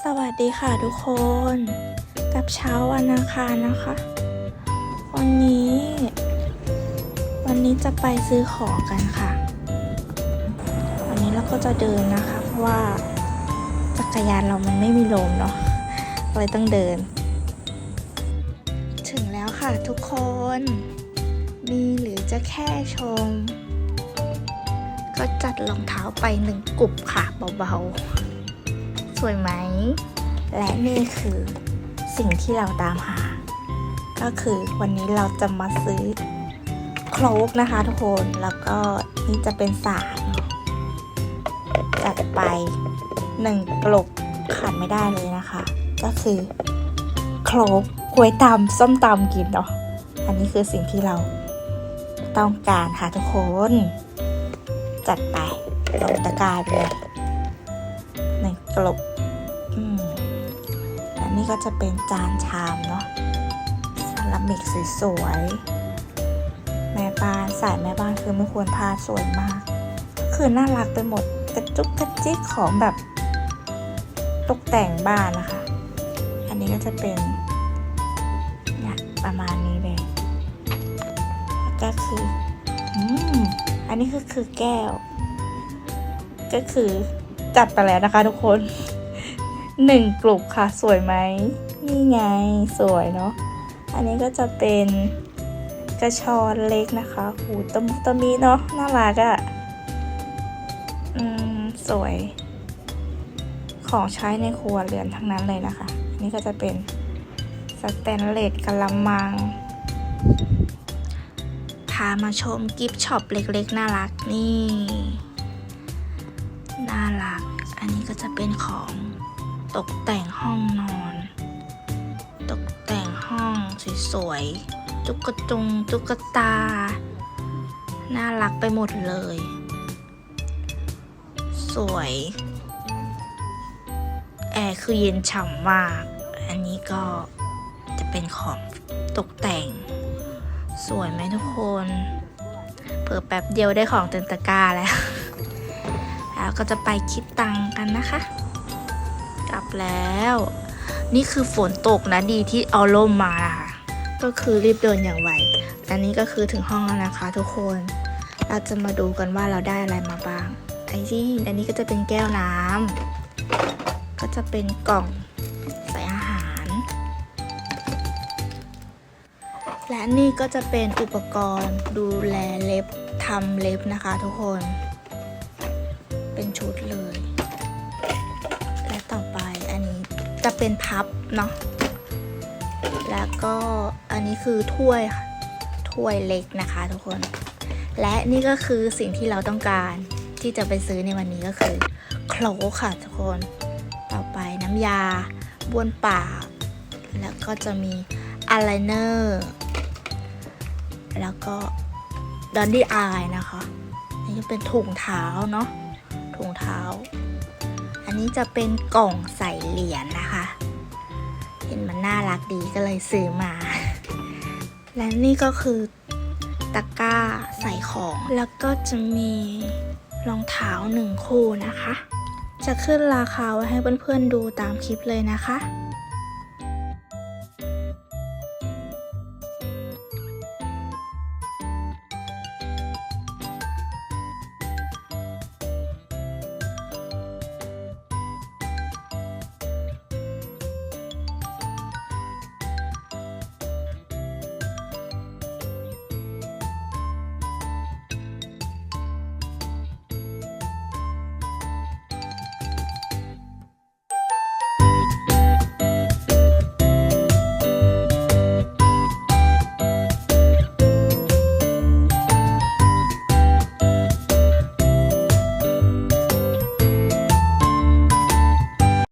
สวัสดีค่ะทุกคน กับเช้าวันอังคารนะคะ วันนี้ วันนี้จะไปซื้อของกันค่ะ วันนี้เราก็จะเดินนะคะ เพราะว่าจักรยานเรามันไม่มีลมเนาะเลยต้องเดิน ถึงแล้วค่ะทุกคน มีหรือจะแค่ชม ก็จัดรองเท้าไปหนึ่งกลุ่มค่ะเบาๆ วยไหม และนี่คือสิ่งที่เราตามหา ก็คือวันนี้เราจะมาซื้อโครกนะคะทุกคน แล้วก็นี่จะเป็นสารจัดไปหนึ่งกลบขาดไม่ได้เลยนะคะ ก็คือโครกกล้วยตำส้มตำกินเนาะ อันนี้คือสิ่งที่เราต้องการค่ะทุกคน จัดไปลงตะกร้าเลย กลบอืมและนี่ก็จะเป็นจานชามเนาะซาลามิกสวยๆ แม่บ้านสายแม่บ้านคือไม่ควรพลาดสวยมาก คือน่ารักไปหมดกระจุกกระจิกของแบบตกแต่งบ้านนะคะ อันนี้ก็จะเป็นเนี่ยประมาณนี้เลยแล้วก็คือ อืม อันนี้ก็คือแก้ว ก็คือ จัดไปแล้วนะคะทุกคนหนึ่งกลุ่มค่ะสวยไหมนี่ไงสวยเนาะอันนี้ก็จะเป็นกระชอนเล็กนะคะหูตมตมีเนาะน่ารักอะ่ะอืมสวย ของใช้ในครัวเรือนทั้งนั้นเลยนะคะ อันนี้ก็จะเป็นสแตนเลสกะละมัง พามาชมกิฟช็อปเล็กๆ น่ารักนี่ น่ารัก อันนี้ก็จะเป็นของตกแต่งห้องนอน ตกแต่งห้องสวยๆตุ๊กตุงตุ๊กตา น่ารักไปหมดเลย สวย แอร์คือเย็นฉ่ำมาก อันนี้ก็จะเป็นของตกแต่ง สวยไหมทุกคน เผื่อแป๊บเดียวได้ของเต็มตะกร้าแล้ว แล้วก็จะไปคิดตังกันนะคะ กลับแล้ว นี่คือฝนตกนะดีที่เอาร่มมานะคะก็คือรีบเดินอย่างไวอันนี้ก็คือถึงห้องแล้วนะคะทุกคน เราจะมาดูกันว่าเราได้อะไรมาบ้างไอ้ที่อันนี้ก็จะเป็นแก้วน้ำก็จะเป็นกล่องใส่อาหาร และนี่ก็จะเป็นอุปกรณ์ดูแลเล็บทำเล็บนะคะทุกคน ดเลย และต่อไปอันนี้จะเป็นพับเนาะ แล้วก็อันนี้คือถ้วยค่ะ ถ้วยเล็กนะคะทุกคน และนี่ก็คือสิ่งที่เราต้องการที่จะไปซื้อในวันนี้ก็คือโคลค่ะทุกคน ต่อไปน้ำยาบ้วนปาก แล้วก็จะมีอายไลเนอร์แล้วก็ดอนดี้อายนะคะ นี่จะเป็นถุงเท้าเนาะ ถุงเท้า อันนี้จะเป็นกล่องใส่เหรียญนะคะ เห็นมันน่ารักดีก็เลยซื้อมา และนี่ก็คือตะกร้าใส่ของ แล้วก็จะมีรองเท้าหนึ่งคู่นะคะ จะขึ้นราคาไว้ให้เพื่อนๆดูตามคลิปเลยนะคะ